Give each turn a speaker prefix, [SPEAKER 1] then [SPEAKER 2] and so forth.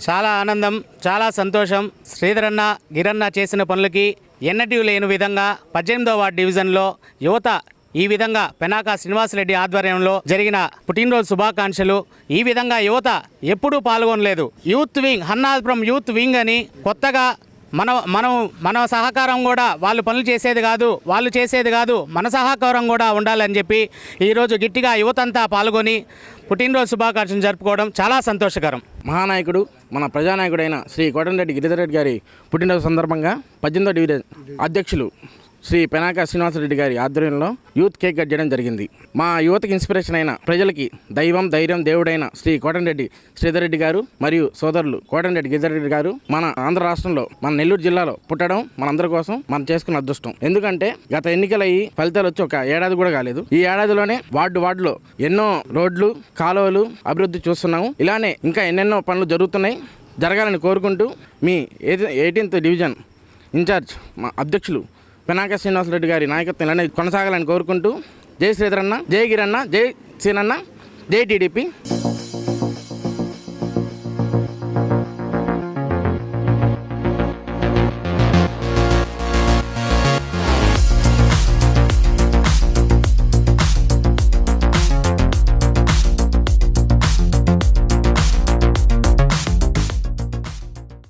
[SPEAKER 1] చాలా ఆనందం చాలా సంతోషం శ్రీధరన్న గిరన్న చేసిన పనులకి ఎన్నటి లేని విధంగా పద్దెనిమిదో వార్డు డివిజన్లో యువత ఈ విధంగా పెనాక శ్రీనివాసరెడ్డి ఆధ్వర్యంలో జరిగిన పుట్టినరోజు శుభాకాంక్షలు. ఈ విధంగా యువత ఎప్పుడూ పాల్గొనలేదు. Youth wing Hannapuram youth wing అని కొత్తగా మన మనం మన సహకారం కూడా వాళ్ళు పనులు చేసేది కాదు వాళ్ళు చేసేది కాదు మన సహకారం కూడా ఉండాలని చెప్పి ఈరోజు గట్టిగా యువతంతా పాల్గొని పుట్టినరోజు శుభాకాంక్షలు జరుపుకోవడం చాలా సంతోషకరం.
[SPEAKER 2] మహానాయకుడు మన ప్రజానాయకుడైన శ్రీ కోటంరెడ్డి గిరిధర్ రెడ్డి గారి పుట్టినరోజు సందర్భంగా పద్దెనిమిదో డివిజన్ అధ్యక్షులు శ్రీ పెనాక శ్రీనివాసరెడ్డి గారి ఆధ్వర్యంలో యూత్ కేక్ కట్ చేయడం జరిగింది. మా యువతకి ఇన్స్పిరేషన్ అయిన ప్రజలకి దైవం ధైర్యం దేవుడైన శ్రీ కోటంరెడ్డి శ్రీధర్ రెడ్డి గారు మరియు సోదరులు కోటంరెడ్డి గిరిధర్ రెడ్డి గారు మన ఆంధ్ర రాష్ట్రంలో మన నెల్లూరు జిల్లాలో పుట్టడం మనందరి కోసం మనం చేసుకున్న అదృష్టం. ఎందుకంటే గత ఎన్నికలయ్యి ఫలితాలు వచ్చి ఒక ఏడాది కూడా కాలేదు. ఈ ఏడాదిలోనే వార్డు వార్డులో ఎన్నో రోడ్లు కాలువలు అభివృద్ధి చూస్తున్నాము. ఇలానే ఇంకా ఎన్నెన్నో పనులు జరుగుతున్నాయి. జరగాలని కోరుకుంటూ మీ ఎయిటీన్త్ డివిజన్ ఇన్ఛార్జ్ మా అధ్యక్షులు పినాక శ్రీనివాసరెడ్డి గారి నాయకత్వం అనేది కొనసాగాలని కోరుకుంటూ జై శ్రీధరన్న జై గిరన్న జై సీనన్న జై టీడీపీ.